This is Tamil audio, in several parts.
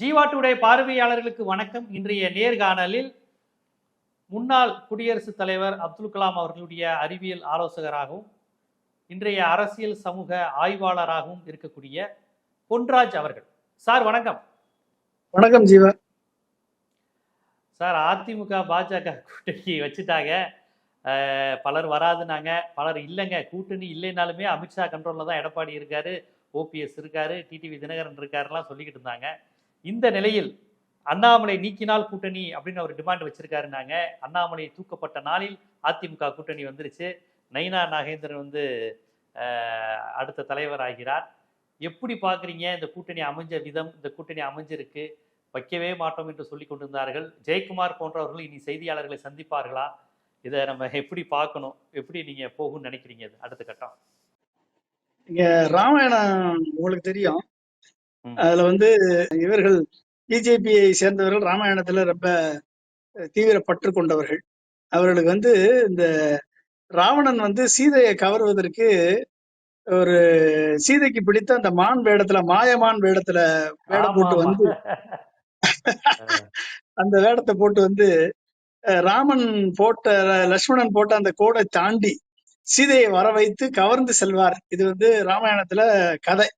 ஜீவா டுடே பார்வையாளர்களுக்கு வணக்கம். இன்றைய நேர்காணலில் முன்னாள் குடியரசுத் தலைவர் அப்துல் கலாம் அவர்களுடைய அறிவியல் ஆலோசகராகவும் இன்றைய அரசியல் சமூக ஆய்வாளராகவும் இருக்கக்கூடிய பொன்ராஜ் அவர்கள். சார் வணக்கம். வணக்கம் ஜீவா. சார் அதிமுக பாஜக கூட்டணி வச்சுட்டாங்க. பலர் வராதுனாங்க. பலர் இல்லைங்க. கூட்டணி இல்லைனாலுமே அமித்ஷா கண்ட்ரோலில் தான் எடப்பாடி இருக்காரு. ஓபிஎஸ் இருக்காரு. டிடிவி தினகரன் இருக்காருலாம் சொல்லிக்கிட்டு இருந்தாங்க. இந்த நிலையில் அண்ணாமலை நீக்கினால் கூட்டணி அப்படின்னு ஒரு டிமாண்ட் வச்சிருக்காருனாங்க அண்ணாமலை தூக்கப்பட்ட நாளில் அதிமுக கூட்டணி வந்துருச்சு. நைனா நாகேந்திரன் வந்து அடுத்த தலைவர் ஆகிறார். எப்படி பார்க்குறீங்க? இந்த கூட்டணி அமைஞ்ச விதம் இந்த கூட்டணி அமைஞ்சிருக்கு. வைக்கவே மாட்டோம் என்று சொல்லி கொண்டிருந்தார்கள். ஜெயக்குமார் போன்றவர்கள் இனி செய்தியாளர்களை சந்திப்பார்களா? இதை நம்ம எப்படி பார்க்கணும்? எப்படி நீங்க போகும்னு நினைக்கிறீங்க? அடுத்த கட்டம். இங்கே ராமாயணம் உங்களுக்கு தெரியும். அதுல வந்து இவர்கள் பிஜேபியை சேர்ந்தவர்கள் ராமாயணத்துல ரொம்ப தீவிர பற்று கொண்டவர்கள். அவர்களுக்கு வந்து இந்த ராவணன் வந்து சீதையை கவர்வதற்கு ஒரு சீதைக்கு பிடித்த அந்த மான் வேடத்துல மாயமான் வேடத்துல வேடம் போட்டு. வந்து அந்த வேடத்தை போட்டு வந்து ராமன் போட்ட லட்சுமணன் போட்ட அந்த கோடை தாண்டி சீதையை வர வைத்து கவர்ந்து செல்வார். இது வந்து ராமாயணத்துல கதை.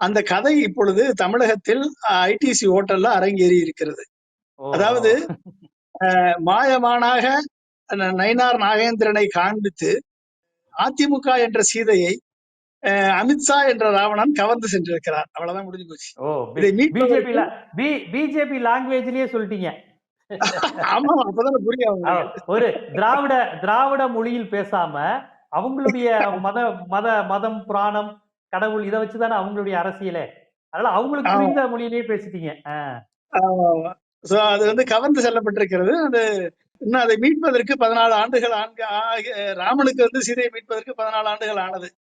அந்த கதை இப்பொழுது தமிழகத்தில் ஐடிசி ஹோட்டல்ல அரங்கேறி இருக்கிறது. அதாவது, மாயமானாக நயினார் நாகேந்திரனை காண்பித்து அதிமுக என்ற சீதையை அமித்ஷா என்ற ராவணன் கவர்ந்து சென்றிருக்கிறார் அவ்வளவுதான் முடிஞ்சு போச்சு பிஜேபி பிஜேபி லாங்குவேஜ்லயே சொல்லிட்டீங்க ஆமா அப்பதானே புரியும். ஒரு திராவிட திராவிட மொழியில் பேசாம அவங்களுடைய மத மத மதம் புராணம் கடவுள் இதை வச்சுதானே அவங்களுடைய அரசியலே. அதனால அவங்களுக்கு. புரிந்த மொழியிலேயே பேசிட்டீங்க. சோ அது வந்து கவர்ந்து செல்லப்பட்டிருக்கிறது. அது இன்னும் அதை மீட்பதற்கு பதினாலு ஆண்டுகள் ஆண்க- ராமனுக்கு வந்து சீதையை மீட்பதற்கு பதினாலு ஆண்டுகள் ஆனது.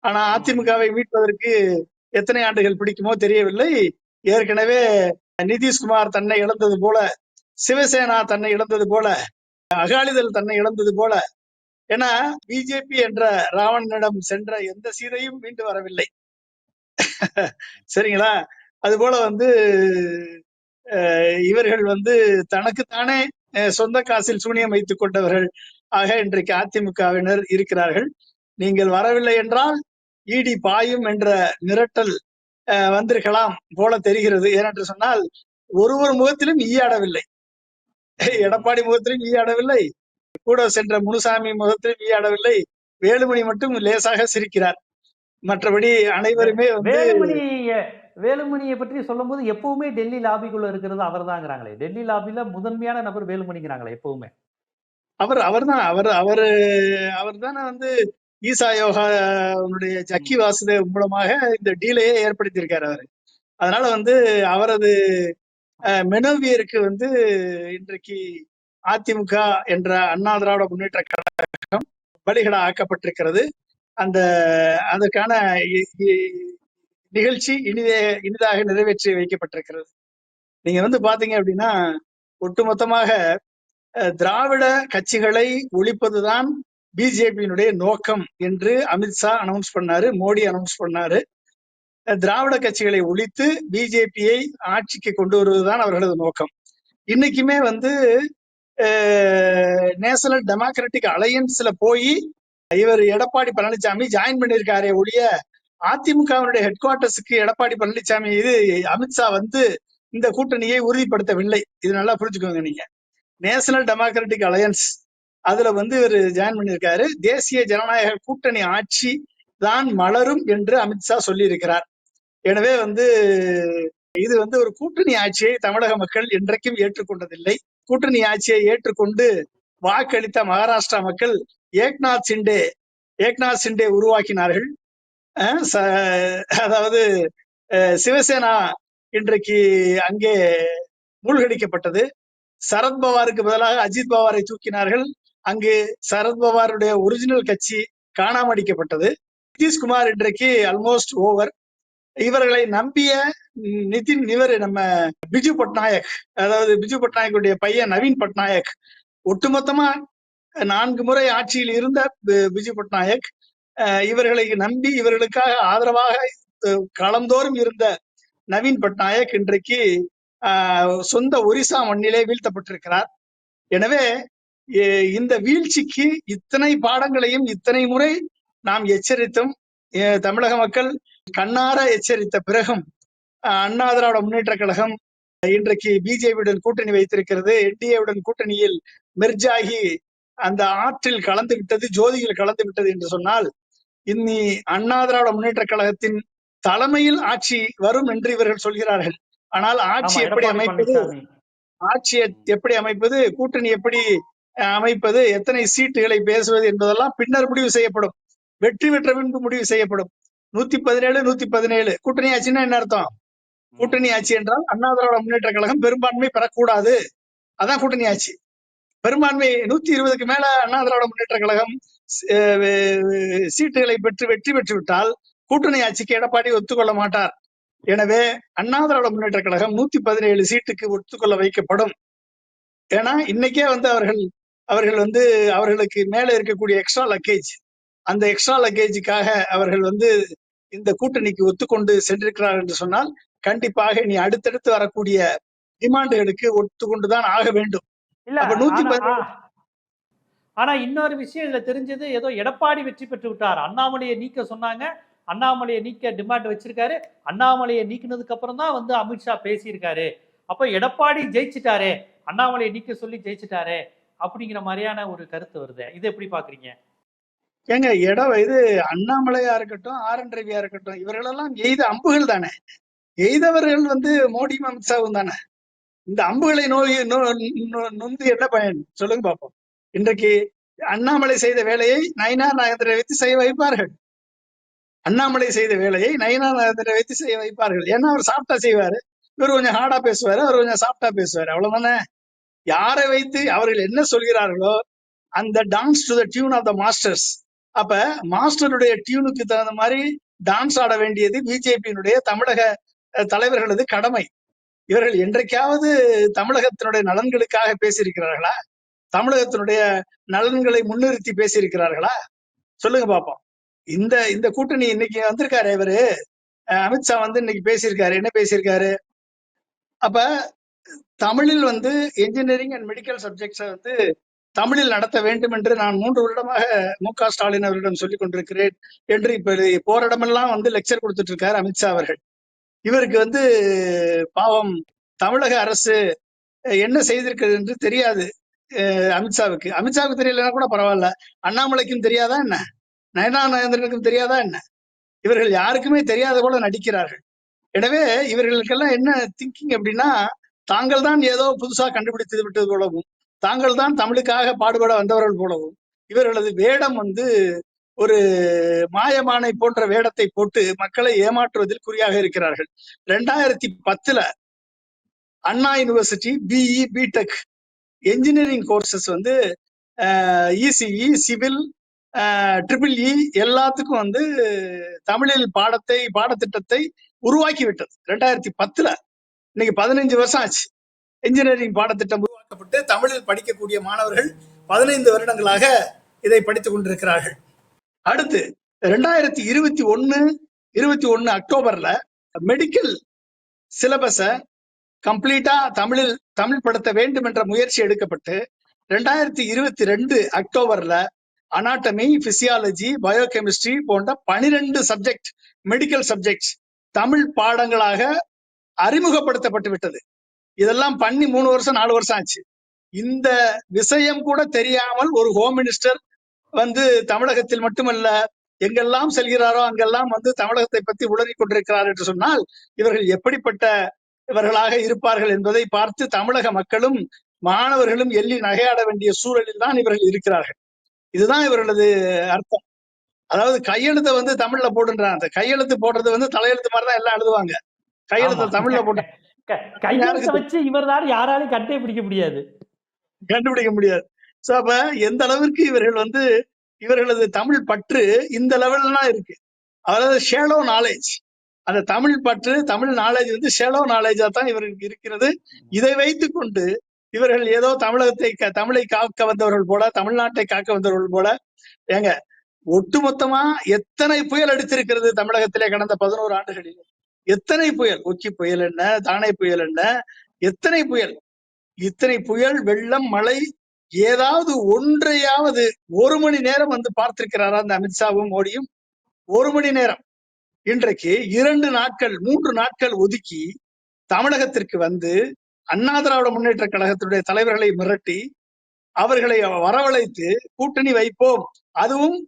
ஆனா அதிமுகவை மீட்பதற்கு எத்தனை ஆண்டுகள் பிடிக்குமோ தெரியவில்லை. ஏற்கனவே நிதிஷ்குமார் தன்னை இழந்தது போல சிவசேனா தன்னை இழந்தது போல அகாலிதள் தன்னை இழந்தது போல ஏன்னா பிஜேபி என்ற ராவணனிடம் சென்ற எந்த சீதையும் மீண்டு வரவில்லை. சரிங்களா? அது போல வந்து இவர்கள் வந்து தனக்குத்தானே அஹ், சொந்த காசில் சூனியம் வைத்துக் கொண்டவர்கள். ஆக இன்றைக்கு அதிமுகவினர் இருக்கிறார்கள். நீங்கள் வரவில்லை என்றால் இடி பாயும் என்ற மிரட்டல் அஹ், வந்திருக்கலாம் போல தெரிகிறது. ஏனென்று சொன்னால் ஒருவர் முகத்திலும் ஈயாடவில்லை எடப்பாடி முகத்திலும் ஈயாடவில்லை கூட சென்ற முனுசாமி முகத்திலும் ஈயாடவில்லை வேலுமணி மட்டும் லேசாக சிரிக்கிறார். மற்றபடி அனைவருமே வேலுமணி வேலுமணியை பற்றி சொல்லும்போது எப்பவுமே டெல்லி லாபிக்குள்ள இருக்கிறது அவர்தாங்கிறாங்களே. டெல்லி லாபில முதன்மையான நபர் வேலுமணிங்கிறாங்களே எப்பவுமே. அவர் அவர்தான் அவர் அவரு அவர் தானே வந்து ஈசா யோகா அவனுடைய ஜக்கி வாசுதேவ் மூலமாக இந்த டீலையே ஏற்படுத்தியிருக்காரு அவரு. அதனால வந்து அவரது மெனோவியருக்கு வந்து இன்றைக்கு அதிமுக என்ற அண்ணா திராவிட முன்னேற்ற கழகம் பலிகடா ஆக்கப்பட்டிருக்கிறது. அந்த அதற்கான இ- இ- நிகழ்ச்சி இனிதே இனிதாக நிறைவேற்றி வைக்கப்பட்டிருக்கிறது. நீங்க வந்து பாத்தீங்க அப்படின்னா ஒட்டுமொத்தமாக அஹ், திராவிட கட்சிகளை ஒழிப்பதுதான் பிஜேபியினுடைய நோக்கம் என்று அமித்ஷா அனௌன்ஸ் பண்ணாரு மோடி அனௌன்ஸ் பண்ணாரு. திராவிட கட்சிகளை ஒழித்து பிஜேபியை ஆட்சிக்கு கொண்டு வருவதுதான் அவர்களது நோக்கம். இன்னைக்குமே வந்து நேஷனல் டெமோக்ராட்டிக் அலையன்ஸ்ல போய் இவர் எடப்பாடி பழனிசாமி ஜாயின் பண்ணியிருக்காரே ஒழிய அதிமுகவினுடைய ஹெட் குவார்டர்ஸுக்கு எடப்பாடி பழனிசாமி இது அமித்ஷா வந்து இந்த கூட்டணியை உறுதிப்படுத்தவில்லை. இது நல்லா புரிஞ்சுக்கோங்க நீங்க. நேஷனல் டெமோக்ராட்டிக் அலையன்ஸ் அதுல வந்து இவர் ஜாயின் பண்ணியிருக்காரு. தேசிய ஜனநாயக கூட்டணி ஆட்சி தான் மலரும் என்று அமித்ஷா சொல்லியிருக்கிறார். எனவே வந்து இது வந்து ஒரு கூட்டணி ஆட்சியை தமிழக மக்கள் என்றைக்கும் ஏற்றுக்கொண்டதில்லை. கூட்டணி ஆட்சியை ஏற்றுக்கொண்டு வாக்களித்த மகாராஷ்டிரா மக்கள் ஏக்நாத் சிண்டே ஏக்நாத் சிண்டே உருவாக்கினார்கள். ச- அதாவது சிவசேனா இன்றைக்கு அங்கே மூழ்கடிக்கப்பட்டது. சரத்பவாருக்கு பதிலாக அஜித் பவாரை தூக்கினார்கள். அங்கு சரத்பவாருடைய ஒரிஜினல் கட்சி காணாமடிக்கப்பட்டது. நிதிஷ்குமார் இன்றைக்கு ஆல்மோஸ்ட் ஓவர் இவர்களை நம்பிய நிதின் இவர் நம்ம பிஜு பட்நாயக். அதாவது பிஜு பட்நாயக்குடைய பையன் நவீன் பட்நாயக். ஒட்டுமொத்தமா நான்கு முறை ஆட்சியில் இருந்த பிஜு பட்நாயக். இவர்களை நம்பி இவர்களுக்காக ஆதரவாக காலந்தோறும் களந்தோறும் இருந்த நவீன் பட்நாயக் இன்றைக்கு ஆஹ், சொந்த ஒரிசா மண்ணிலே வீழ்த்தப்பட்டிருக்கிறார். எனவே இந்த வீழ்ச்சிக்கு இத்தனை பாடங்களையும் இத்தனை முறை நாம் எச்சரித்தும் தமிழக மக்கள் கண்ணார எச்சரித்த பிறகும் அண்ணா திராவிட முன்னேற்ற கழகம் இன்றைக்கு பிஜேபியுடன் கூட்டணி வைத்திருக்கிறது. என்டிஏவுடன் கூட்டணியில் மெர்ஜ் ஆகி அந்த ஆற்றில் கலந்து விட்டது ஜோதியில் கலந்து விட்டது என்று சொன்னால் இன்னி அண்ணா திராவிட முன்னேற்ற கழகத்தின் தலைமையில் ஆட்சி வரும் என்று இவர்கள் சொல்கிறார்கள். ஆனால் ஆட்சி எப்படி அமைப்பது? ஆட்சியை எப்படி அமைப்பது? கூட்டணி எப்படி அமைப்பது? எத்தனை சீட்டுகளை பேசுவது என்பதெல்லாம் பின்னர் முடிவு செய்யப்படும். வெற்றி பெற்ற பின்பு முடிவு செய்யப்படும். நூத்தி பதினேழு நூத்தி பதினேழு. கூட்டணி ஆட்சின்னா என்ன அர்த்தம்? கூட்டணி ஆட்சி என்றால் அண்ணா திராவிட முன்னேற்ற கழகம் பெரும்பான்மை பெறக்கூடாது. அதான் கூட்டணி ஆட்சி பெரும்பான்மை நூத்தி இருபதுக்கு மேல அண்ணா திராவிட முன்னேற்ற கழகம் சீட்டுகளை பெற்று வெற்றி பெற்று விட்டால் கூட்டணி ஆட்சிக்கு எடப்பாடி ஒத்துக்கொள்ள மாட்டார். எனவே அண்ணா திராவிட முன்னேற்ற கழகம் நூத்தி பதினேழு சீட்டுக்கு ஒத்துக்கொள்ள வைக்கப்படும். ஏன்னா இன்னைக்கே வந்து அவர்கள் அவர்கள் வந்து அவர்களுக்கு மேல இருக்கக்கூடிய எக்ஸ்ட்ரா லக்கேஜ் அந்த எக்ஸ்ட்ரா லக்கேஜுக்காக அவர்கள் வந்து இந்த கூட்டணிக்கு ஒத்துக்கொண்டு சென்றிருக்கிறார் என்று சொன்னால் கண்டிப்பாக நீ அடுத்தடுத்து வரக்கூடிய டிமாண்டுகளுக்கு ஒத்துக்கொண்டுதான் ஆக வேண்டும். இல்ல நூத்தி ஆனா இன்னொரு விஷயம் இதுல தெரிஞ்சது ஏதோ எடப்பாடி வெற்றி பெற்று விட்டார் அண்ணாமலையை நீக்க சொன்னாங்க. அண்ணாமலையை நீக்க டிமாண்ட் வச்சிருக்காரு. அண்ணாமலையை நீக்கினதுக்கு அப்புறம் தான் வந்து அமித்ஷா பேசியிருக்காரு. அப்ப எடப்பாடி ஜெயிச்சிட்டாரே அண்ணாமலையை நீக்க சொல்லி ஜெயிச்சிட்டாரே அப்படிங்கிற மாதிரியான ஒரு கருத்து வருது. இது எப்படி பாக்குறீங்க? ஏங்க இடம் இது அண்ணாமலையா இருக்கட்டும் ஆர் என் ரவியா இருக்கட்டும் இவர்களெல்லாம் எய்த அம்புகள் தானே. எய்தவர்கள் வந்து மோடி அமித்ஷாவும் தானே. இந்த அம்புகளை நோய் நொந்து என்ன பயன்? சொல்லுங்க பாப்போம். இன்றைக்கு அண்ணாமலை செய்த வேலையை நயினார் நாயந்திரை வைத்து செய்ய வைப்பார்கள். அண்ணாமலை செய்த வேலையை நயினார் நாயந்திரை வைத்து செய்ய வைப்பார்கள். ஏன்னா அவர் சாப்பிட்டா செய்வாரு. இவர் கொஞ்சம் ஹார்டா பேசுவாரு அவர் கொஞ்சம் சாப்பிட்டா பேசுவாரு. அவ்வளவுதானே? யாரை வைத்து அவர்கள் என்ன சொல்கிறார்களோ அந்த dance to the tune of the masters அப்ப மாஸ்டருடைய டியூனுக்கு தகுந்த மாதிரி டான்ஸ் ஆட வேண்டியது பிஜேபியினுடைய தமிழக தலைவர்களது கடமை. இவர்கள் என்றைக்காவது தமிழகத்தினுடைய நலன்களுக்காக பேசியிருக்கிறார்களா? தமிழகத்தினுடைய நலன்களை முன்னிறுத்தி பேசியிருக்கிறார்களா? சொல்லுங்க பாப்போம். இந்த இந்த கூட்டணி இன்னைக்கு வந்திருக்காரு இவரு. அமித்ஷா வந்து இன்னைக்கு பேசியிருக்காரு. என்ன பேசியிருக்காரு? அப்ப தமிழில் வந்து என்ஜினியரிங் அண்ட் மெடிக்கல் சப்ஜெக்ட்ஸை வந்து தமிழில் நடத்த வேண்டும் என்று நான் மூன்று வருடமாக மு க ஸ்டாலின் அவர்களிடம் சொல்லிக் கொண்டிருக்கிறேன் என்று இப்ப போராடமெல்லாம் வந்து லெக்சர் கொடுத்துட்டு இருக்காரு அமித்ஷா அவர்கள். இவருக்கு வந்து பாவம் தமிழக அரசு என்ன செய்திருக்கிறது என்று தெரியாது அமித்ஷாவுக்கு அமித்ஷாவுக்கு தெரியலன்னா கூட பரவாயில்ல. அண்ணாமலைக்கும் தெரியாதா என்ன? நயனா நயந்திரனுக்கும் தெரியாதா என்ன? இவர்கள் யாருக்குமே தெரியாத போல நடிக்கிறார்கள். எனவே இவர்களுக்கெல்லாம் என்ன திங்கிங் அப்படின்னா தாங்கள் தான் ஏதோ புதுசா கண்டுபிடித்து விட்டது போலவும் தாங்கள் தான் தமிழுக்காக பாடுபட வந்தவர்கள் போலவும் இவர்களது வேடம் வந்து ஒரு மாயமானை போன்ற வேடத்தை போட்டு மக்களை ஏமாற்றுவதில் குறியாக இருக்கிறார்கள். ரெண்டாயிரத்தி பத்துல Anna university BE BTech engineering courses வந்து இசிஇ சிவில் ட்ரிபிள் இ எல்லாத்துக்கும் வந்து தமிழில் பாடத்தை பாடத்திட்டத்தை உருவாக்கி விட்டது ரெண்டாயிரத்தி பத்துல இன்னைக்கு பதினஞ்சு வருஷம் ஆச்சு. இன்ஜினியரிங் பாடத்திட்டம் உருவாக்கப்பட்டு தமிழில் படிக்கக்கூடிய மாணவர்கள் பதினைந்து வருடங்களாக இதை படித்துக் கொண்டிருக்கிறார்கள். அடுத்து ரெண்டாயிரத்தி இருபத்தி ஒன்னு இருபத்தி ஒன்னு அக்டோபர்ல மெடிக்கல் சிலபஸ கம்ப்ளீட்டா தமிழில் தமிழ் படுத்த வேண்டும் என்ற முயற்சி எடுக்கப்பட்டு ரெண்டாயிரத்தி இருபத்தி ரெண்டு அக்டோபர்ல அனாட்டமி பிசியாலஜி பயோகெமிஸ்ட்ரி போன்ற பனிரெண்டு சப்ஜெக்ட் மெடிக்கல் சப்ஜெக்ட் தமிழ் பாடங்களாக அறிமுகப்படுத்தப்பட்டு விட்டது. இதெல்லாம் பண்ணி மூணு வருஷம் நாலு வருஷம் ஆச்சு. இந்த விஷயம் கூட தெரியாமல் ஒரு ஹோம் மினிஸ்டர் வந்து தமிழகத்தில் மட்டுமல்ல எங்கெல்லாம் செல்கிறாரோ அங்கெல்லாம் வந்து தமிழகத்தை பத்தி உளறிக் கொண்டிருக்கிறார் என்று சொன்னால் இவர்கள் எப்படிப்பட்ட இவர்களாக இருப்பார்கள் என்பதை பார்த்து தமிழக மக்களும் மாணவர்களும் எள்ளி நகையாட வேண்டிய சூழலில் தான் இவர்கள் இருக்கிறார்கள். இதுதான் இவர்களது அர்த்தம். அதாவது கையெழுத்தை வந்து தமிழ்ல போடுன்றாங்க. அந்த கையெழுத்து போடுறது வந்து தலையெழுத்து மாதிரி தான் எல்லாம் எழுதுவாங்க. கையெழுத்தை. தமிழ்ல போட்டு கையெழுத்த வச்சு இவர்தான் யாராலையும் கட்டே பிடிக்க முடியாது. கண்டுபிடிக்க முடியாது. சோ அப்ப எந்த அளவிற்கு இவர்கள் வந்து இவர்களது தமிழ் பற்று இந்த லெவல்லாம் இருக்கு? அதாவது ஷேலோ நாலேஜ் அந்த தமிழ் பற்று தமிழ் நாலேஜ் வந்து ஷேலோ நாலேஜா தான் இவர்களுக்கு இருக்கிறது. இதை வைத்துக் கொண்டு இவர்கள் ஏதோ தமிழகத்தை தமிழை காக்க வந்தவர்கள் போல தமிழ்நாட்டை காக்க வந்தவர்கள் போல ஏங்க ஒட்டுமொத்தமா எத்தனை புயல் அடித்திருக்கிறது தமிழகத்திலே கடந்த பதினோரு ஆண்டுகளில்? எத்தனை புயல்? ஒக்கி புயல் என்ன? தானே புயல் என்ன? எத்தனை புயல்? இத்தனை புயல் வெள்ளம் மழை ஏதாவது ஒன்றையாவது ஒரு மணி நேரம் வந்து பார்த்திருக்கிறாரா அந்த அமித்ஷாவும் மோடியும்? ஒரு மணி நேரம். இன்றைக்கு இரண்டு நாட்கள் மூன்று நாட்கள் ஒதுக்கி தமிழகத்திற்கு வந்து அண்ணா திராவிட முன்னேற்ற கழகத்தினுடைய தலைவர்களை மிரட்டி அவர்களை வரவழைத்து கூட்டணி வைப்போம். அதுவும்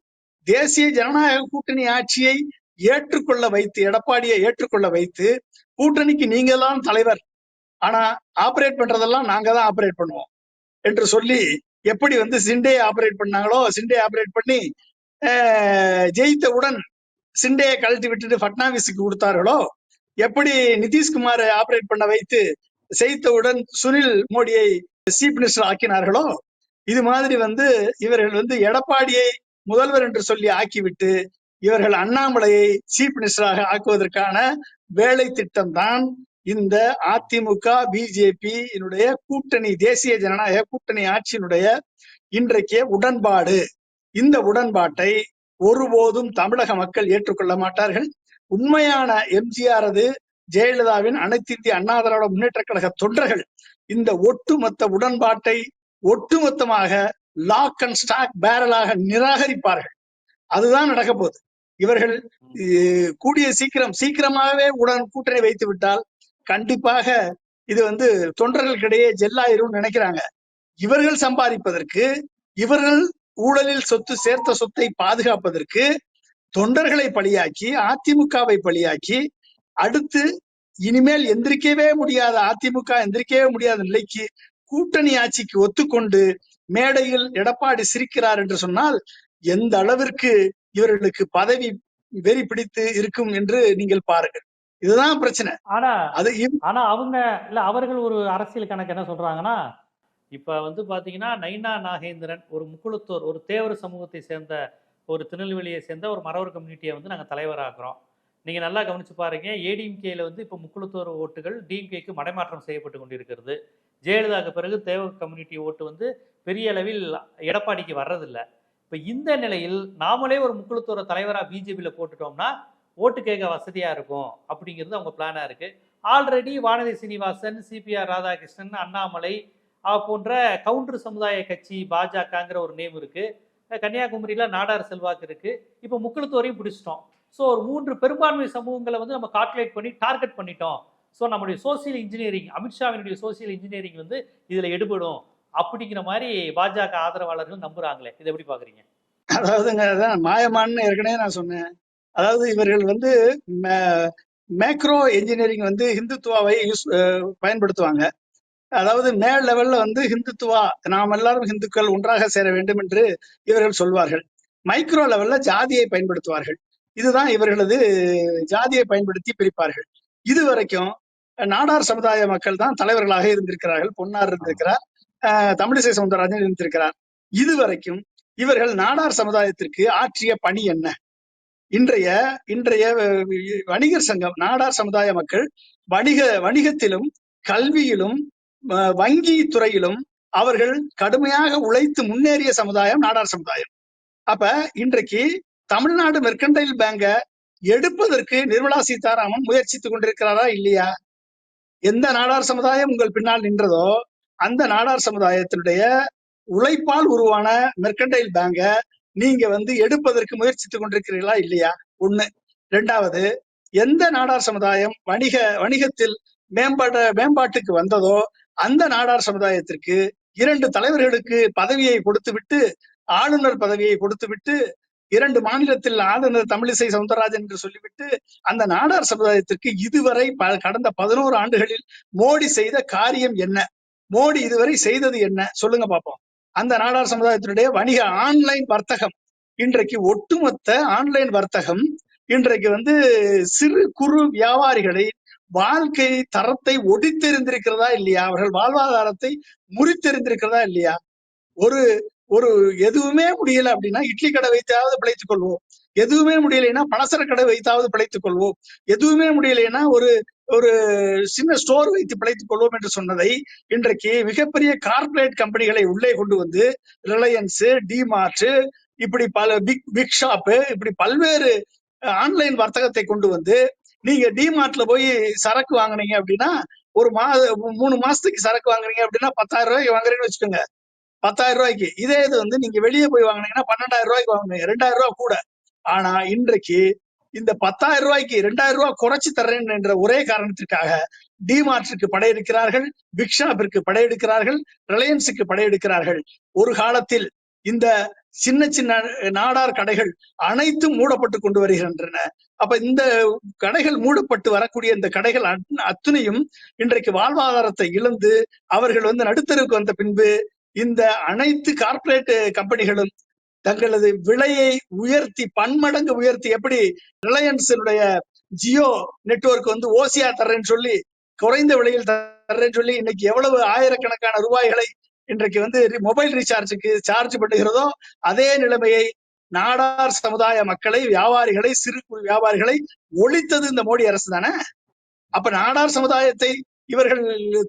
தேசிய ஜனநாயக கூட்டணி ஆட்சியை ஏற்றுக்கொள்ள வைத்து எடப்பாடியை ஏற்றுக்கொள்ள வைத்து கூட்டணிக்கு நீங்க தான் தலைவர். ஆனா ஆபரேட் பண்றதெல்லாம் நாங்க தான் ஆபரேட் பண்ணுவோம். என்று சொல்லி எப்படி வந்து சிண்டே ஆபரேட் பண்ணாங்களோ சிண்டே ஆபரேட் பண்ணி ஜெயித்தவுடன் சிண்டையை கழட்டி விட்டுட்டு பட்னாவிஸுக்கு கொடுத்தார்களோ எப்படி நிதிஷ்குமார் ஆபரேட் பண்ண வைத்து செய்தவுடன் சுனில் மோடியை சீஃப் மினிஸ்டர் ஆக்கினார்களோ இது மாதிரி வந்து இவர்கள் வந்து எடப்பாடியை முதல்வர் என்று சொல்லி ஆக்கிவிட்டு இவர்கள் அண்ணாமலையை சீஃப் மினிஸ்டராக ஆக்குவதற்கான வேலை திட்டம் தான் இந்த அதிமுக பிஜேபி என்னுடைய கூட்டணி தேசிய ஜனநாயக கூட்டணி ஆட்சியினுடைய இன்றைக்கு உடன்பாடு. இந்த உடன்பாட்டை ஒருபோதும் தமிழக மக்கள் ஏற்றுக்கொள்ள மாட்டார்கள். உண்மையான எம்ஜிஆரது ஜெயலலிதாவின் அனைத்திந்திய அண்ணா திராவிட முன்னேற்ற கழக தொண்டர்கள் இந்த ஒட்டுமொத்த உடன்பாட்டை ஒட்டுமொத்தமாக லாக் அண்ட் ஸ்டாக் பேரலாக நிராகரிப்பார்கள். அதுதான் நடக்க போகுது இவர்கள் கூடிய சீக்கிரம் சீக்கிரமாகவே உடன் கூட்டணி வைத்து விட்டால் கண்டிப்பாக இது வந்து தொண்டர்களுக்கிடையே ஜெல்லாயிரும் நினைக்கிறாங்க. இவர்கள் சம்பாதிப்பதற்கு இவர்கள் ஊழலில் சொத்து சேர்த்த சொத்தை பாதுகாப்பதற்கு தொண்டர்களை பலியாக்கி அதிமுகவை பலியாக்கி அடுத்து இனிமேல் எந்திரிக்கவே முடியாத அதிமுக எந்திரிக்கவே முடியாத நிலைக்கு கூட்டணி ஆட்சிக்கு ஒத்துக்கொண்டு மேடையில் எடப்பாடி சிரிக்கிறார் என்று சொன்னால் எந்த அளவிற்கு இவர்களுக்கு பதவி வெறி பிடித்து இருக்கும் என்று நீங்கள் பாருங்கள். இதுதான் பிரச்சனை. ஆனா அது ஆனா அவங்க இல்ல அவர்கள் ஒரு அரசியல் கணக்கு என்ன சொல்றாங்கன்னா இப்ப வந்து பாத்தீங்கன்னா நைனா நாகேந்திரன் ஒரு முக்குளத்தூர் ஒரு தேவர் சமூகத்தை சேர்ந்த ஒரு திருநெல்வேலியை சேர்ந்த ஒரு மறவர் கம்யூனிட்டியை வந்து நாங்க தலைவராக்குறோம். நீங்க நல்லா கவனிச்சு பாருங்க ஏடிஎம்கேல வந்து இப்ப முக்குளத்தூர் ஓட்டுகள் டிஎம்கேக்கு மடைமாற்றம் செய்யப்பட்டு கொண்டிருக்கிறது. ஜெயலலிதாவுக்கு பிறகு தேவ கம்யூனிட்டி ஓட்டு வந்து பெரிய அளவில் எடப்பாடிக்கு வர்றதில்ல. இப்போ இந்த நிலையில் நாமளே ஒரு முக்குளத்தூரை தலைவராக பிஜேபியில் போட்டுட்டோம்னா ஓட்டு கேட்க வசதியாக இருக்கும் அப்படிங்கிறது அவங்க பிளானாக இருக்குது ஆல்ரெடி வானதி சீனிவாசன் சிபிஆர் ராதாகிருஷ்ணன் அண்ணாமலை போன்ற கவுண்டர் சமுதாய கட்சி பாஜகங்கிற ஒரு நேம் இருக்குது கன்னியாகுமரியில் நாடார் செல்வாக்கு இருக்குது இப்போ முக்குளத்தோரையும் பிடிச்சிட்டோம். ஸோ ஒரு மூன்று பெரும்பான்மை சமூகங்களை வந்து நம்ம கால்குலேட் பண்ணி டார்கெட் பண்ணிட்டோம். ஸோ நம்முடைய சோசியல் இன்ஜினியரிங் அமித்ஷாவினுடைய சோசியல் இன்ஜினியரிங் வந்து இதில் எடுபடும். அப்படிங்கிற மாதிரி பாஜக ஆதரவாளர்கள் நம்புறாங்களே. இதை எப்படி பாக்குறீங்க அதாவதுங்க அதான் மாயமான்னு ஏற்கனவே நான் சொன்னேன். அதாவது இவர்கள் வந்து மேக்ரோ இன்ஜினியரிங் வந்து ஹிந்துத்துவாவை யூஸ் பயன்படுத்துவாங்க. அதாவது மேல் லெவல்ல வந்து ஹிந்துத்துவா நாம் எல்லாரும் ஹிந்துக்கள் ஒன்றாக சேர வேண்டும் என்று இவர்கள் சொல்வார்கள். மைக்ரோ லெவல்ல ஜாதியை பயன்படுத்துவார்கள். இதுதான் இவர்களது ஜாதியை பயன்படுத்தி பிரிப்பார்கள். இது வரைக்கும் நாடார் சமுதாய மக்கள் தான் தலைவர்களாக இருந்திருக்கிறார்கள் பொன்னார் இருந்திருக்கிறார். தமிழிசை சவுந்தரராஜன் இருந்திருக்கிறார் இதுவரைக்கும் இவர்கள் நாடார் சமுதாயத்திற்கு ஆற்றிய பணி என்ன? இன்றைய இன்றைய வணிகர் சங்கம் நாடார் சமுதாய மக்கள் வணிக வணிகத்திலும் கல்வியிலும் வங்கி துறையிலும் அவர்கள் கடுமையாக உழைத்து முன்னேறிய சமுதாயம் நாடார் சமுதாயம். அப்ப இன்றைக்கு தமிழ்நாடு மெர்கண்டைல் பேங்க எடுப்பதற்கு நிர்மலா சீதாராமன் முயற்சித்துக் கொண்டிருக்கிறாரா இல்லையா? எந்த நாடார் சமுதாயம் உங்கள் பின்னால் நின்றதோ அந்த நாடார் சமுதாயத்தினுடைய உழைப்பால் உருவான மெர்கண்டைல் பேங்க நீங்க வந்து எடுப்பதற்கு முயற்சித்துக் கொண்டிருக்கிறீர்களா இல்லையா? ஒண்ணு. ரெண்டாவது எந்த நாடார் சமுதாயம் வணிக வணிகத்தில் மேம்பாட்ட மேம்பாட்டுக்கு வந்ததோ அந்த நாடார் சமுதாயத்திற்கு இரண்டு தலைவர்களுக்கு பதவியை கொடுத்துவிட்டு ஆளுநர் பதவியை கொடுத்துவிட்டு இரண்டு மாநிலத்தில் ஆளுநர் தமிழிசை சவுந்தரராஜன் என்று சொல்லிவிட்டு அந்த நாடார் சமுதாயத்திற்கு இதுவரை ப- கடந்த பதினோரு ஆண்டுகளில் மோடி செய்த காரியம் என்ன? மோடி இதுவரை செய்தது என்ன? சொல்லுங்க பார்ப்போம் அந்த நாடார் சமுதாயத்தினுடைய வணிக ஆன்லைன் வர்த்தகம். இன்றைக்கு ஒட்டுமொத்த ஆன்லைன் வர்த்தகம் இன்றைக்கு வந்து சிறு குறு வியாபாரிகளை வாழ்க்கை தரத்தை ஒடித்தெறிந்திருக்கிறதா இல்லையா? அவர்கள் வாழ்வாதாரத்தை முறித்தெறிந்திருக்கிறதா இல்லையா? ஒரு ஒரு எதுவுமே முடியல அப்படின்னா இட்லி கடை வைத்தாவது பிழைத்துக் கொள்வோம். எதுவுமே முடியலைன்னா பலசர கடை வைத்தாவது பிழைத்துக் கொள்வோம். எதுவுமே முடியலைன்னா ஒரு ஒரு சின்ன ஸ்டோர் வைத்து பிழைத்துக் கொள்வோம் என்று சொன்னதை இன்றைக்கு மிகப்பெரிய கார்ப்பரேட் கம்பெனிகளை உள்ளே கொண்டு வந்து ரிலையன்ஸ் டிமார்ட் இப்படி பல பிக் பிக் ஷாப்பு இப்படி பல்வேறு ஆன்லைன் வர்த்தகத்தை கொண்டு வந்து நீங்க டிமார்ட்ல போய் சரக்கு வாங்குனீங்க அப்படின்னா ஒரு மா மூணு மாசத்துக்கு சரக்கு வாங்குறீங்க அப்படின்னா பத்தாயிரம் ரூபாய்க்கு வாங்குறீங்கன்னு வச்சுக்கோங்க. பத்தாயிரம் ரூபாய்க்கு. இதே இது வந்து நீங்க வெளியே போய் வாங்குனீங்கன்னா பன்னெண்டாயிரம் ரூபாய்க்கு வாங்குவீங்க ரெண்டாயிரம் ரூபாய் கூட. ஆனா இன்றைக்கு இந்த பத்தாயிரம் ரூபாய்க்கு இரண்டாயிரம் ரூபாய் குறைச்சு தர்றேன் என்ற ஒரே காரணத்திற்காக டிமார்ட்டுக்கு படையெடுக்கிறார்கள் பிக்ஷாப்பிற்கு படையெடுக்கிறார்கள் ரிலையன்ஸுக்கு படையெடுக்கிறார்கள் ஒரு காலத்தில் இந்த சின்ன சின்ன நாடார் கடைகள் அனைத்தும் மூடப்பட்டு கொண்டு வருகின்றன. அப்ப இந்த கடைகள் மூடப்பட்டு வரக்கூடிய இந்த கடைகள் அத்துணையும் இன்றைக்கு வாழ்வாதாரத்தை இழந்து அவர்கள் வந்து நடுத்தருக்கு வந்த பின்பு இந்த அனைத்து கார்ப்பரேட் கம்பெனிகளும் தங்களது விலையை உயர்த்தி பன்மடங்கு உயர்த்தி எப்படி ரிலையன்ஸினுடைய ஜியோ நெட்வொர்க் வந்து ஓசியா தர்றேன்னு சொல்லி குறைந்த விலையில் தர்றேன்னு சொல்லி இன்னைக்கு எவ்வளவு ஆயிரக்கணக்கான ரூபாய்களை இன்றைக்கு வந்து மொபைல் ரீசார்ஜுக்கு சார்ஜ் பண்ணுகிறதோ அதே நிலைமையை நாடார் சமுதாய மக்களை வியாபாரிகளை சிறு குறு வியாபாரிகளை ஒழித்தது இந்த மோடி அரசு தானே? அப்ப நாடார் சமுதாயத்தை இவர்கள்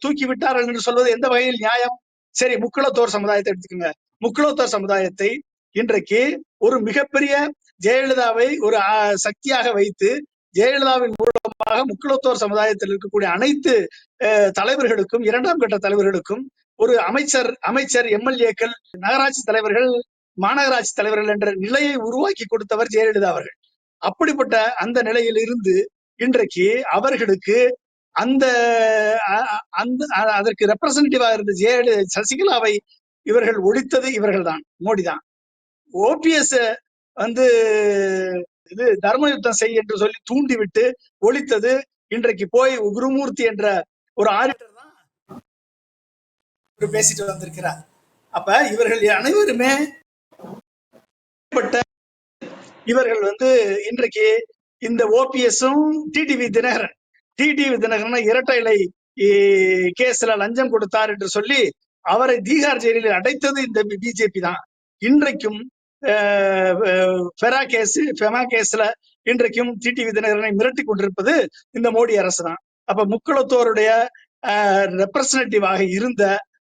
தூக்கி விட்டார்கள் என்று சொல்வது எந்த வகையில் நியாயம்? சரி முக்குளத்தோர் சமுதாயத்தை எடுத்துக்கோங்க. முக்குளத்தோர் சமுதாயத்தை இன்றைக்கு ஒரு மிகப்பெரிய ஜெயலலிதாவை ஒரு சக்தியாக வைத்து ஜெயலலிதாவின் மூலமாக முக்குளத்தோர் சமுதாயத்தில் இருக்கக்கூடிய அனைத்து தலைவர்களுக்கும் இரண்டாம் கட்ட தலைவர்களுக்கும் ஒரு அமைச்சர் அமைச்சர் எம்எல்ஏக்கள் நகராட்சி தலைவர்கள் மாநகராட்சி தலைவர்கள் என்ற நிலையை உருவாக்கி கொடுத்தவர் ஜெயலலிதா அவர்கள். அப்படிப்பட்ட அந்த நிலையில் இருந்து இன்றைக்கு அவர்களுக்கு அந்த அந்த அதற்கு ரெப்ரசன்டேட்டிவா இருந்த ஜெயலலிதா சசிகலாவை இவர்கள் ஒழித்தது இவர்கள் தான் மோடி தான் ஓபிஎஸ் வந்து இது தர்ம யுத்தம் செய் என்று சொல்லி தூண்டி விட்டு ஒழித்தது இன்றைக்கு போய் குருமூர்த்தி என்ற ஒரு ஆடிட்டர் தான் பேசிட்டு வந்திருக்கிறார். அப்ப இவர்கள் அனைவருமே இவர்கள் வந்து இன்றைக்கு இந்த ஓபிஎஸும் டிடிவி தினகரன். டிடிவி தினகரன் இரட்டை இலை கேஸ்ல லஞ்சம் கொடுத்தார் என்று சொல்லி அவரை தீகார் ஜெயிலில் அடைத்தது இந்த பிஜேபி தான். இன்றைக்கும் ஃபெரா கேஸ் ஃபெமா கேஸ்ல இன்றைக்கும் டிடிவி தினகரனை மிரட்டி கொண்டிருப்பது இந்த மோடி அரசு தான் அப்ப முக்குளத்தோருடைய ரெப்ரசன்டேட்டிவாக இருந்த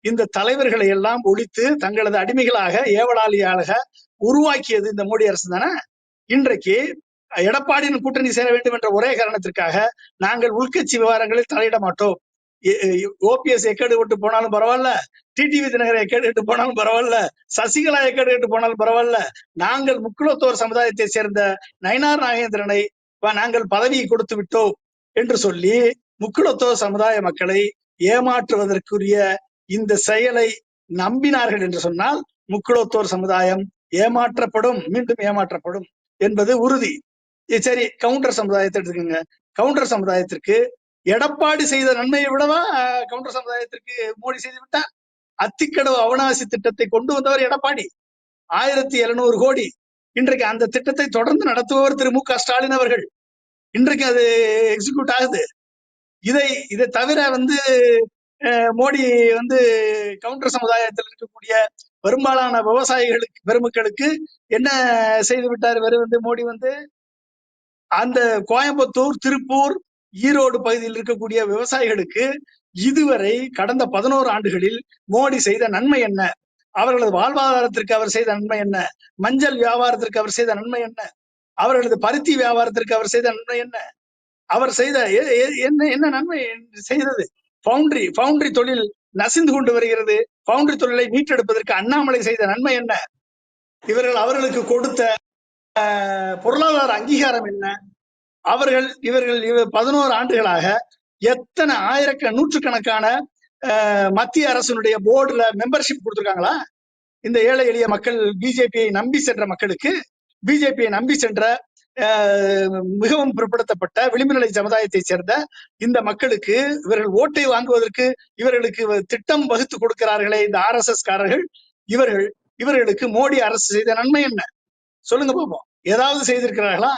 இந்த தலைவர்களை எல்லாம் ஒழித்து தங்களது அடிமைகளாக ஏவலாளியாக உருவாக்கியது இந்த மோடி அரசு தானே இன்றைக்கு எடப்பாடியின் கூட்டணி சேர வேண்டும் என்ற ஒரே காரணத்திற்காக நாங்கள் உள்கட்சி விவகாரங்களில் தலையிட மாட்டோம். ஓபிஎஸ் எக்கேடு விட்டு போனாலும் பரவாயில்ல டிடிவி தினகரை எக்கேடு விட்டு போனாலும் பரவாயில்ல சசிகலா எக்கேடு விட்டு போனாலும் பரவாயில்ல நாங்கள் முக்குலத்தோர் சமுதாயத்தை சேர்ந்த நயனார் நாகேந்திரனை நாங்கள் பதவியை கொடுத்து விட்டோம் என்று சொல்லி முக்குலத்தோர் சமுதாய மக்களை ஏமாற்றுவதற்குரிய இந்த செயலை நம்பினார்கள் என்று சொன்னால் முக்குலத்தோர் சமுதாயம் ஏமாற்றப்படும் மீண்டும் ஏமாற்றப்படும் என்பது உறுதி. சரி கவுண்டர் சமுதாயத்தை எடுத்துக்கோங்க. கவுண்டர் சமுதாயத்திற்கு எடப்பாடி செய்த நன்மையை விடவா கவுண்டர் சமுதாயத்திற்கு மோடி செய்து விட்டார். அத்திக்கடவு அவனாசி திட்டத்தை கொண்டு வந்தவர் எடப்பாடி. ஆயிரத்தி எழுநூறு கோடி இன்றைக்கு அந்த திட்டத்தை தொடர்ந்து நடத்துபவர் திரு மு க. ஸ்டாலின் அவர்கள். இன்றைக்கு அது எக்ஸிக்யூட் ஆகுது. இதை இதை தவிர வந்து அஹ், மோடி வந்து கவுண்டர் சமுதாயத்தில் இருக்கக்கூடிய பெரும்பாலான விவசாயிகளுக்கு பெருமக்களுக்கு என்ன செய்து விட்டார்? வெறும் வந்து மோடி வந்து அந்த கோயம்புத்தூர் திருப்பூர் ஈரோடு பகுதியில் இருக்கக்கூடிய விவசாயிகளுக்கு இதுவரை கடந்த பதினோரு ஆண்டுகளில் மோடி செய்த நன்மை என்ன? அவர்களது வாழ்வாதாரத்திற்கு அவர் செய்த நன்மை என்ன? மஞ்சள் வியாபாரத்திற்கு அவர் செய்த நன்மை என்ன? அவர்களது பருத்தி வியாபாரத்திற்கு அவர் செய்த நன்மை என்ன? அவர் செய்த என்ன என்ன நன்மை செய்தது? பவுண்டரி பவுண்டரி தொழில் நசிந்து கொண்டு வருகிறது. பவுண்டரி தொழிலை மீட்டெடுப்பதற்கு அண்ணாமலை செய்த நன்மை என்ன? இவர்கள் அவர்களுக்கு கொடுத்த அஹ், பொருளாதார அங்கீகாரம் என்ன? அவர்கள் இவர்கள் இவர் பதினோரு ஆண்டுகளாக எத்தனை ஆயிரக்க நூற்றுக்கணக்கான மத்திய அரசினுடைய போர்டுல மெம்பர்ஷிப் கொடுத்துருக்காங்களா? இந்த ஏழை எளிய மக்கள் பிஜேபியை நம்பி சென்ற மக்களுக்கு பிஜேபியை நம்பி சென்ற மிகவும் பிற்படுத்தப்பட்ட விளிம்புநிலை சமுதாயத்தை சேர்ந்த இந்த மக்களுக்கு இவர்கள் ஓட்டை வாங்குவதற்கு இவர்களுக்கு திட்டம் வகுத்து கொடுக்கிறார்களே இந்த ஆர் எஸ் எஸ் காரர்கள் இவர்கள் இவர்களுக்கு மோடி அரசு செய்த நன்மை என்ன? சொல்லுங்க பாப்போம். ஏதாவது செய்திருக்கிறார்களா?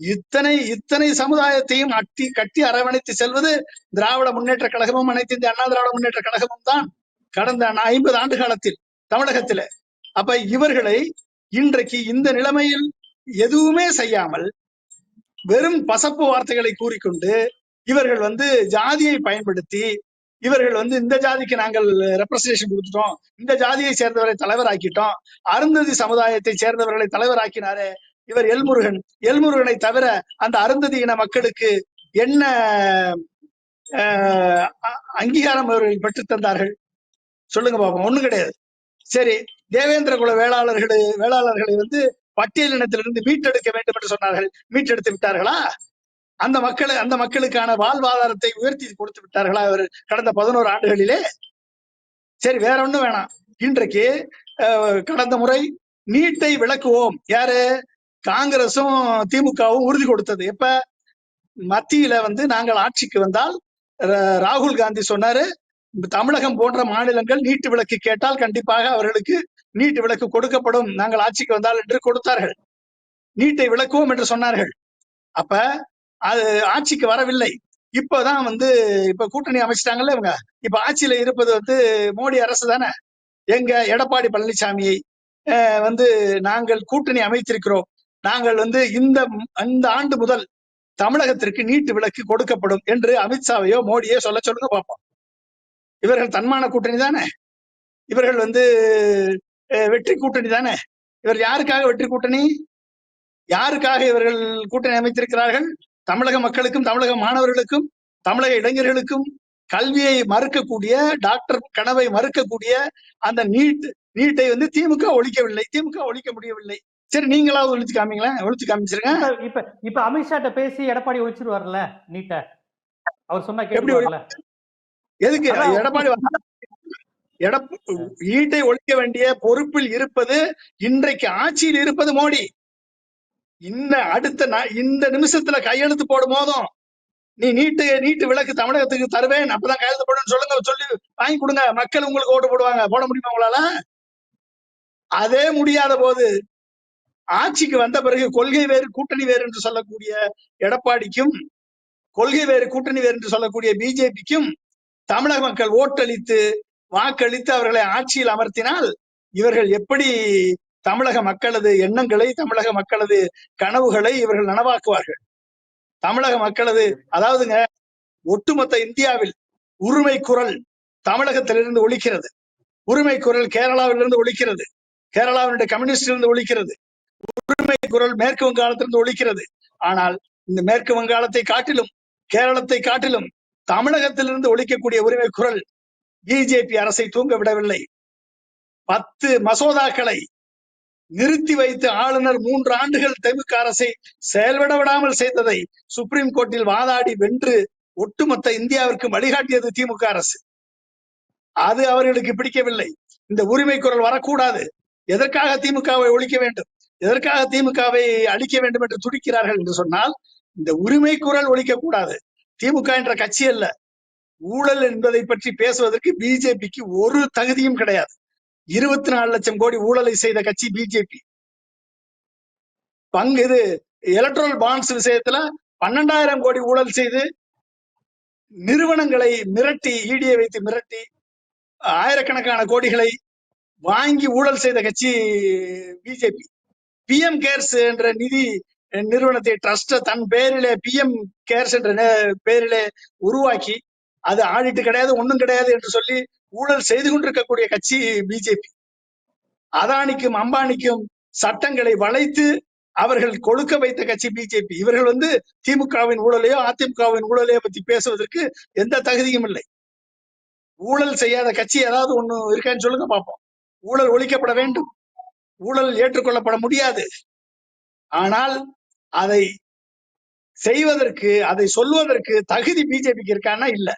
இத்தனை இத்தனை சமுதாயத்தையும் அட்டி கட்டி அரவணைத்து செல்வது திராவிட முன்னேற்ற கழகமும் அனைத்து இந்திய அண்ணா திராவிட முன்னேற்ற கழகமும் தான் கடந்த ஐம்பது ஆண்டு காலத்தில் தமிழகத்தில. அப்ப இவர்களை இன்றைக்கு இந்த நிலைமையில் எதுவுமே செய்யாமல் வெறும் பசப்பு வார்த்தைகளை கூறிக்கொண்டு இவர்கள் வந்து ஜாதியை பயன்படுத்தி இவர்கள் வந்து இந்த ஜாதிக்கு நாங்கள் ரெப்ரசன்டேஷன் கொடுத்துட்டோம் இந்த ஜாதியை சேர்ந்தவரை தலைவராக்கிட்டோம் அருந்ததி சமுதாயத்தை சேர்ந்தவர்களை தலைவராக்கினாரே இவர் எல்முருகன். எல்முருகனை தவிர அந்த அருந்ததி இன மக்களுக்கு என்ன அஹ், அ- அங்கீகாரம் அவர்கள் பெற்று தந்தார்கள்? சொல்லுங்க பாப்போம். ஒண்ணும் கிடையாது. சரி தேவேந்திர குல வேளாளர்கள் வேளாளர்களை வந்து பட்டியலினத்திலிருந்து மீட்டெடுக்க வேண்டும் என்று சொன்னார்கள். மீட்டெடுத்து விட்டார்களா? அந்த மக்களை அந்த மக்களுக்கான வாழ்வாதாரத்தை உயர்த்தி கொடுத்து விட்டார்களா அவர் கடந்த பதினோரு ஆண்டுகளிலே? சரி வேற ஒண்ணும் வேணாம். இன்றைக்கு கடந்த முறை நீட்டை விளக்குவோம். யாரு? காங்கிரசும் திமுகவும் உறுதி கொடுத்தது. எப்ப? மத்தியில வந்து நாங்கள் ஆட்சிக்கு வந்தால் ராகுல் காந்தி சொன்னாரு தமிழகம் போன்ற மாநிலங்கள் நீட்டு விளக்கு கேட்டால் கண்டிப்பாக அவர்களுக்கு நீட்டு விளக்கு கொடுக்கப்படும். நாங்கள் ஆட்சிக்கு வந்தால் என்று கொடுத்தார்கள். நீட்டை விளக்குவோம் என்று சொன்னார்கள். அப்ப அது ஆட்சிக்கு வரவில்லை. இப்பதான் வந்து இப்ப கூட்டணி அமைச்சிட்டாங்கல்ல இவங்க. இப்ப ஆட்சியில இருப்பது வந்து மோடி அரசு தானே. எங்க எடப்பாடி பழனிசாமியை அஹ், வந்து நாங்கள் கூட்டணி அமைத்திருக்கிறோம். நாங்கள் வந்து இந்த இந்த ஆண்டு முதல் தமிழகத்திற்கு நீட்டு விலக்கு கொடுக்கப்படும் என்று அமித்ஷாவையோ மோடியோ சொல்ல சொல்லுங்க பார்ப்போம். இவர்கள் தன்மான கூட்டணி தானே? இவர்கள் வந்து வெற்றி கூட்டணி தானே? இவர் யாருக்காக வெற்றி கூட்டணி? யாருக்காக இவர்கள் கூட்டணி அமைத்திருக்கிறார்கள்? தமிழக மக்களுக்கும் தமிழக மாணவர்களுக்கும் தமிழக இளைஞர்களுக்கும் கல்வியை மறுக்கக்கூடிய டாக்டர் கனவை மறுக்கக்கூடிய அந்த நீட் நீட்டை வந்து திமுக ஒழிக்கவில்லை திமுக ஒழிக்க முடியவில்லை. சரி நீங்களாவது ஒழிச்சு காமிங்களேன். ஒழிச்சு காமிச்சிருங்க. இப்ப இப்ப அமித்ஷாட்ட பேசி எடப்பாடி ஒழிச்சிருவார்ல நீட்ட? அவர் சொன்னா எதுக்கு. எடப்பாடி நீட்டை ஒழிக்க வேண்டிய பொறுப்பில் இருப்பது இன்றைக்கு ஆட்சியில் இருப்பது மோடி. இந்த அடுத்த இந்த நிமிஷத்துல கையெழுத்து போடும் போதும் நீ நீட்டு நீட்டு விளக்கு தமிழகத்துக்கு தருவேன் அப்பதான் கையெழுத்து போடுன்னு சொல்லுங்க சொல்லி வாங்கி கொடுங்க. மக்கள் உங்களுக்கு ஓட்டு போடுவாங்க. போட முடியுமா உங்களால? அதே முடியாத போது ஆட்சிக்கு வந்த பிறகு கொள்கை வேறு கூட்டணி வேறு என்று சொல்லக்கூடிய எடப்பாடிக்கும் கொள்கை வேறு கூட்டணி வேறு என்று சொல்லக்கூடிய பிஜேபிக்கும் தமிழக மக்கள் ஓட்டளித்து வாக்களித்து அவர்களை ஆட்சியில் அமர்த்தினால் இவர்கள் எப்படி தமிழக மக்களது எண்ணங்களை தமிழக மக்களது கனவுகளை இவர்கள் நனவாக்குவார்கள்? தமிழக மக்களது அதாவதுங்க ஒட்டுமொத்த இந்தியாவில் உரிமை குரல் தமிழகத்திலிருந்து ஒழிக்கிறது உரிமை குரல் கேரளாவிலிருந்து ஒழிக்கிறது கேரளாவினுடைய கம்யூனிஸ்டிலிருந்து ஒழிக்கிறது உரிமை குரல் மேற்கு வங்காளத்திலிருந்து ஒழிக்கிறது. ஆனால் இந்த மேற்கு வங்காளத்தை காட்டிலும் கேரளத்தை காட்டிலும் தமிழகத்திலிருந்து ஒழிக்கக்கூடிய உரிமை குரல் பிஜேபி அரசை தூங்க விடவில்லை பத்து மசோதாக்களை நிறுத்தி வைத்து ஆளுநர் மூன்று ஆண்டுகள் திமுக அரசை செயல்பட விடாமல் செய்ததை சுப்ரீம் கோர்ட்டில் வாதாடி வென்று ஒட்டுமொத்த இந்தியாவிற்கு வழிகாட்டியது திமுக அரசு. அது அவர்களுக்கு பிடிக்கவில்லை. இந்த உரிமை குரல் வரக்கூடாது. எதற்காக திமுகவை ஒழிக்க வேண்டும்? எதற்காக திமுகவை அழிக்க வேண்டும் என்று துடிக்கிறார்கள் என்று சொன்னால் இந்த உரிமை குரல் ஒழிக்க கூடாது திமுக என்ற கட்சி அல்ல. ஊழல் என்பதை பற்றி பேசுவதற்கு பிஜேபிக்கு ஒரு தகுதியும் கிடையாது. இருபத்தி நாலு லட்சம் கோடி ஊழலை செய்த கட்சி பிஜேபி. பங்கு இது எலக்ட்ரல் பாண்ட்ஸ் விஷயத்துல பன்னெண்டாயிரம் கோடி ஊழல் செய்து நிறுவனங்களை மிரட்டி ஈடியை வைத்து மிரட்டி ஆயிரக்கணக்கான கோடிகளை வாங்கி ஊழல் செய்த கட்சி பிஜேபி. பி எம் கேர்ஸ் என்ற நிதி நிறுவனத்தை ட்ரஸ்ட தன் பேரிலே பிஎம் கேர்ஸ் என்ற பேரிலே உருவாக்கி அது ஆடிட்டு கிடையாது ஒன்றும் கிடையாது என்று சொல்லி ஊழல் செய்து கொண்டிருக்கக்கூடிய கட்சி பிஜேபி அதானிக்கும் அம்பானிக்கும் சட்டங்களை வளைத்து அவர்கள் கொழுக்க வைத்த கட்சி பிஜேபி இவர்கள் வந்து திமுகவின் ஊழலையோ அதிமுகவின் ஊழலையோ பத்தி பேசுவதற்கு எந்த தகுதியும் இல்லை. ஊழல் செய்யாத கட்சி ஏதாவது ஒண்ணு இருக்கான்னு சொல்லுங்க பார்ப்போம். ஊழல் ஒழிக்கப்பட வேண்டும். ஊழல் ஏற்றுக்கொள்ளப்பட முடியாது. ஆனால் அதை செய்வதற்கு அதை சொல்வதற்கு தகுதி பிஜேபிக்கு இருக்கான்னா இல்ல.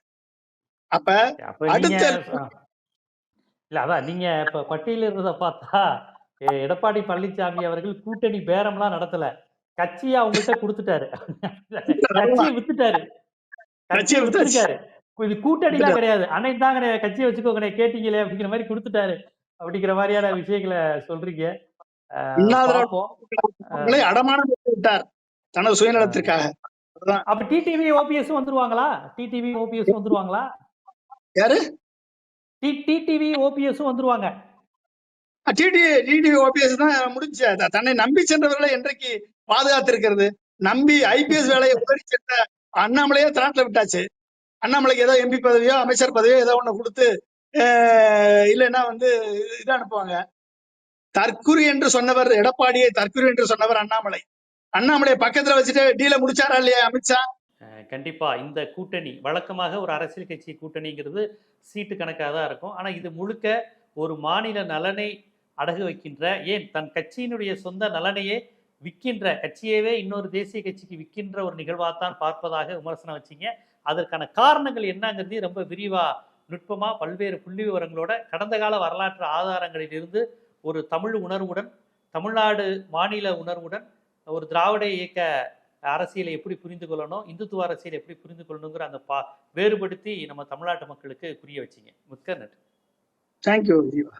அப்ப அடுத்த-. இல்ல அதான் நீங்க இப்ப பட்டியலிடுறத பார்த்தா எ- எடப்பாடி பழனிசாமி அவர்கள் கூட்டணி பேரம்லாம் நடத்தல. கட்சியை அவங்கள்ட்ட கொடுத்துட்டாரு. கட்சியை வித்துட்டாரு. கட்சியை. வித்துருக்காரு இது கூட்டணிலாம் கிடையாது. அன்னைக்கு தாங்க கட்சியை வச்சுக்கோங்க கேட்டீங்களே அப்படிங்கிற மாதிரி கொடுத்துட்டாரு. அப்படிங்கிற மாதிரியான விஷயங்களை சொல்றீங்க. வைத்து விட்டார். தனது சுயநலத்திற்காக. அப்ப டிடிவி ஓபிஎஸ் வந்துருவாங்களா? டிடிவி ஓபிஎஸ் வந்துருவாங்களா? யாரு? டிடிவி ஓபிஎஸ் வந்துருவாங்க. டிடி டிடி ஓபிஎஸ் தான் முடிஞ்சு. தன்னை நம்பி சென்றவர்களை என்றைக்கு பாதுகாத்திருக்கிறது. நம்பி ஐபிஎஸ் வேலையை உதறி சென்ற அண்ணாமலையே திராட்டில் விட்டாச்சு. அண்ணாமலைக்கு ஏதோ எம்பி பதவியோ அமைச்சர் பதவியோ ஏதோ ஒண்ணு கொடுத்து இல்லைன்னா வந்து இது அனுப்புவாங்க. தற்குறி என்று சொன்னவர் எடப்பாடியை தற்குறி என்று சொன்னவர் அண்ணாமலை. அண்ணாமலையை பக்கத்துல வச்சுட்டு டீல முடிச்சாரா இல்லையா அமித்ஷா? கண்டிப்பா. இந்த கூட்டணி வழக்கமாக ஒரு அரசியல் கட்சி கூட்டணிங்கிறது சீட்டு கணக்காக தான் இருக்கும். ஆனா இது முழுக்க ஒரு மாநில நலனை அடகு வைக்கின்ற ஏன் தன் கட்சியினுடைய சொந்த நலனையே விற்கின்ற கட்சியவே இன்னொரு தேசிய கட்சிக்கு விற்கின்ற ஒரு நிகழ்வாகத்தான் பார்ப்பதாக விமர்சனம் வச்சீங்க. அதற்கான காரணங்கள் என்னங்கிறதையும் ரொம்ப விரிவா நுட்பமா பல்வேறு புள்ளி விவரங்களோட கடந்த கால வரலாற்று ஆதாரங்களிலிருந்து ஒரு தமிழ் உணர்வுடன் தமிழ்நாடு மாநில உணர்வுடன் ஒரு திராவிட இயக்க அரசியலை எப்படி புரிந்து கொள்ளணும் இந்துத்துவ அரசியலை எப்படி புரிந்து கொள்ளணுங்கிற அந்த பா வேறுபடுத்தி நம்ம தமிழ்நாட்டு மக்களுக்கு புரிய வச்சீங்க. மிக்க நன்றி. தேங்க்யூ ஜீவா